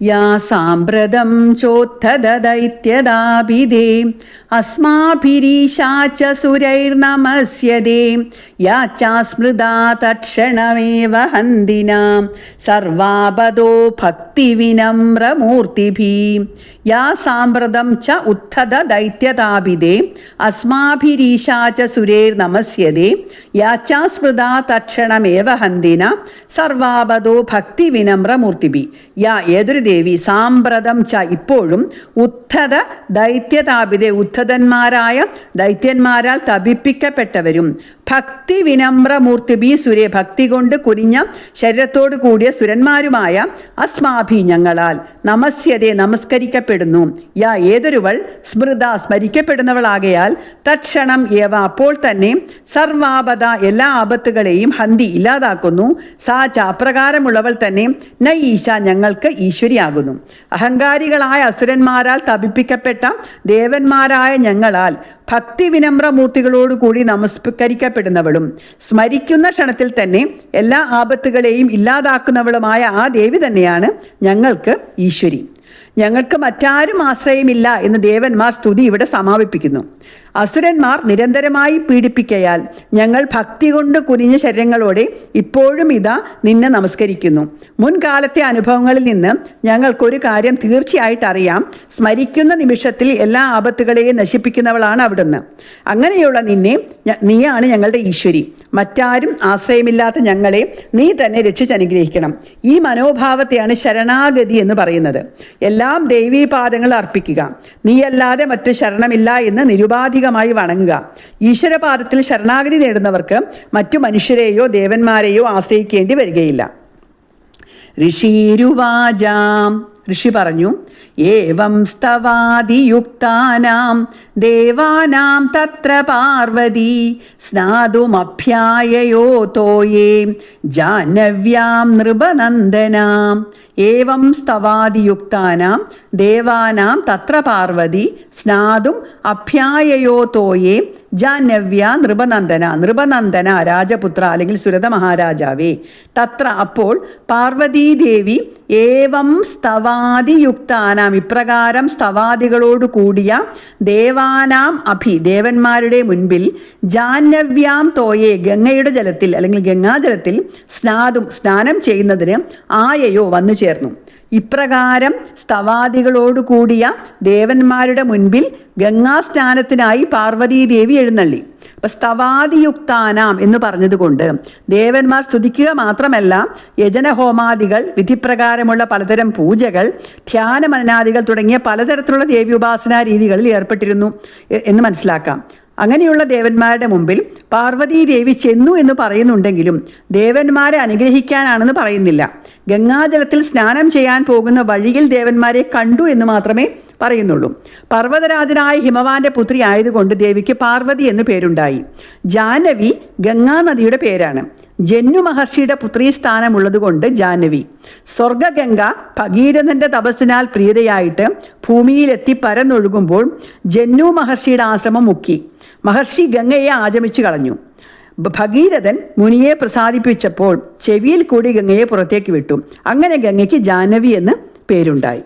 യാ സാമ്പ്രതം ചോത്ഥദൈത്യദാപിതേ അസ്മാഭിരീശാച്ച സുരൈർനമസ്യതേ യാ ചാസ്മൃതാ തക്ഷണമേവ ഹന്തിനാം സർവാപദോ ഭക്തിവിനമ്രമൂർത്തിഭി. യാ സാമ്പ്രതം ച ഉത്ഥത ദൈത്യതാപിതേ അസ്മാഭിരീശാച്ച സുരൈർനമസ്യതേ യാ ചാസ്മൃതാ തക്ഷണമേവ ഹന്തിന സർവാപദോ ഭക്തിവിനമ്രമൂർത്തിഭി. യാ ഏതൊരു ദേവി സാമ്പ്രതം ച ഇപ്പോഴും ഉദ്ധത ദൈത്യതാപിതെ ഉദ്ധതന്മാരായ ദൈത്യന്മാരാൽ തപിപ്പിക്കപ്പെട്ടവരും. ഭക്തി വിനമ്രമൂർത്തി ബി സുരെ ഭക്തി കൊണ്ട് കുനിഞ്ഞ ശരീരത്തോടു കൂടിയ സുരന്മാരുമായ അസ്മാഭി ഞങ്ങളാൽ നമസ്യതെ നമസ്കരിക്കപ്പെടുന്നു. യാ ഏതൊരുവൾ സ്മൃത സ്മരിക്കപ്പെടുന്നവളാകയാൽ തക്ഷണം ഏവ അപ്പോൾ തന്നെ സർവാപത എല്ലാ ആപത്തുകളെയും ഹന്തി ഇല്ലാതാക്കുന്നു. സാ ച അപ്രകാരമുള്ളവൾ തന്നെ ന ഈശ ഞങ്ങൾക്ക് ഈശ്വരിയാകുന്നു അഹങ്കാരികളായ അസുരന്മാരാൽ തപിപ്പിക്കപ്പെട്ട ദേവന്മാരായ ഞങ്ങളാൽ ഭക്തി വിനമ്രമൂർത്തികളോടുകൂടി നമസ്കരിക്കപ്പെടുന്നവളും സ്മരിക്കുന്ന ക്ഷണത്തിൽ തന്നെ എല്ലാ ആപത്തുകളെയും ഇല്ലാതാക്കുന്നവളുമായ ആ ദേവി തന്നെയാണ് ഞങ്ങൾക്ക് ഈശ്വരി. ഞങ്ങൾക്ക് മറ്റാരും ആശ്രയമില്ല എന്ന് ദേവന്മാർ സ്തുതി ഇവിടെ സമാപിപ്പിക്കുന്നു. അസുരന്മാർ നിരന്തരമായി പീഡിപ്പിക്കയാൽ ഞങ്ങൾ ഭക്തി കൊണ്ട് കുനിഞ്ഞ ശരീരങ്ങളോടെ ഇപ്പോഴും ഇതാ നിന്നെ നമസ്കരിക്കുന്നു. മുൻകാലത്തെ അനുഭവങ്ങളിൽ നിന്ന് ഞങ്ങൾക്കൊരു കാര്യം തീർച്ചയായിട്ട് അറിയാം. സ്മരിക്കുന്ന നിമിഷത്തിൽ എല്ലാ ആപത്തുകളെയും നശിപ്പിക്കുന്നവളാണ് അവിടുന്ന്. അങ്ങനെയുള്ള നിന്നെ നീയാണ് ഞങ്ങളുടെ ഈശ്വരി. മറ്റാരും ആശ്രയമില്ലാത്ത ഞങ്ങളെ നീ തന്നെ രക്ഷിച്ചനുഗ്രഹിക്കണം ഈ മനോഭാവത്തെയാണ് ശരണാഗതി എന്ന് പറയുന്നത്. എല്ലാം ദൈവീപാദങ്ങൾ അർപ്പിക്കുക. നീയല്ലാതെ മറ്റു ശരണമില്ല എന്ന് നിരുപാധികമായി വണങ്ങുക. ഈശ്വരപാദത്തിൽ ശരണാഗതി നേടുന്നവർക്ക് മറ്റു മനുഷ്യരെയോ ദേവന്മാരെയോ ആശ്രയിക്കേണ്ടി വരികയില്ല. ഋഷീരുവാചാം. ഋഷി പറഞ്ഞു ഏവം സ്തവാദിയുക്താനാം ദേവാനാം തത്ര പാർവതി സ്നാതുമഭ്യായയോ തോയേ ജാനവ്യാം നൃപനന്ദനാം. ഏവം സ്തവാദിയുക്താനാം ദേവാനാം തത്ര പാർവതി സ്നാതും അഭ്യായയോ തോയേ ജാഹ്നവ്യ നൃപനന്ദന നൃപനന്ദന രാജപുത്ര അല്ലെങ്കിൽ സുരത മഹാരാജാവേ. തത്ര അപ്പോൾ പാർവതീദേവി ഏവം സ്തവാദിയുക്താനാം. ഇപ്രകാരം സ്തവാദികളോട് കൂടിയ ദേവാനാം അഭി ദേവന്മാരുടെ മുൻപിൽ ജാനവ്യാം തോയെ ഗംഗയുടെ ജലത്തിൽ അല്ലെങ്കിൽ ഗംഗാജലത്തിൽ സ്നാതും സ്നാനം ചെയ്യുന്നതിന് ആയയോ വന്നു ചേർന്നു. ഇപ്രകാരം സ്തവാദികളോടുകൂടിയ ദേവന്മാരുടെ മുൻപിൽ ഗംഗാസ്നാനത്തിനായി പാർവതീദേവി എഴുന്നള്ളി. അപ്പൊ സ്തവാദിയുക്താനാം എന്ന് പറഞ്ഞതുകൊണ്ട് ദേവന്മാർ സ്തുതിക്കുക മാത്രമല്ല യജനഹോമാദികൾ വിധിപ്രകാരമുള്ള പലതരം പൂജകൾ ധ്യാനമനാദികൾ തുടങ്ങിയ പലതരത്തിലുള്ള ദേവി ഉപാസനാ രീതികളിൽ ഏർപ്പെട്ടിരുന്നു എന്ന് മനസ്സിലാക്കാം. അങ്ങനെയുള്ള ദേവന്മാരുടെ മുമ്പിൽ പാർവതീ ദേവി ചെന്നു എന്ന് പറയുന്നുണ്ടെങ്കിലും ദേവന്മാരെ അനുഗ്രഹിക്കാനാണെന്ന് പറയുന്നില്ല. ഗംഗാജലത്തിൽ സ്നാനം ചെയ്യാൻ പോകുന്ന വഴിയിൽ ദേവന്മാരെ കണ്ടു എന്ന് മാത്രമേ പറയുന്നുള്ളൂ. പർവതരാജനായ ഹിമവാന്റെ പുത്രി ആയതുകൊണ്ട് ദേവിക്ക് പാർവതി എന്ന് പേരുണ്ടായി. ജാനവി ഗംഗാനദിയുടെ പേരാണ്. ജന്നു മഹർഷിയുടെ പുത്രീ സ്ഥാനമുള്ളതുകൊണ്ട് ജാനവി. സ്വർഗഗംഗ ഭഗീരഥന്റെ തപസ്സിനാൽ പ്രീതയായിട്ട് ഭൂമിയിലെത്തി പരന്നൊഴുകുമ്പോൾ ജന്നു മഹർഷിയുടെ ആശ്രമം മുക്കി. മഹർഷി ഗംഗയെ ആചമിച്ചു കളഞ്ഞു. ഭഗീരഥൻ മുനിയെ പ്രസാദിപ്പിച്ചപ്പോൾ ചെവിയിൽ കൂടി ഗംഗയെ പുറത്തേക്ക് വിട്ടു. അങ്ങനെ ഗംഗയ്ക്ക് ജാനവി എന്ന് പേരുണ്ടായി.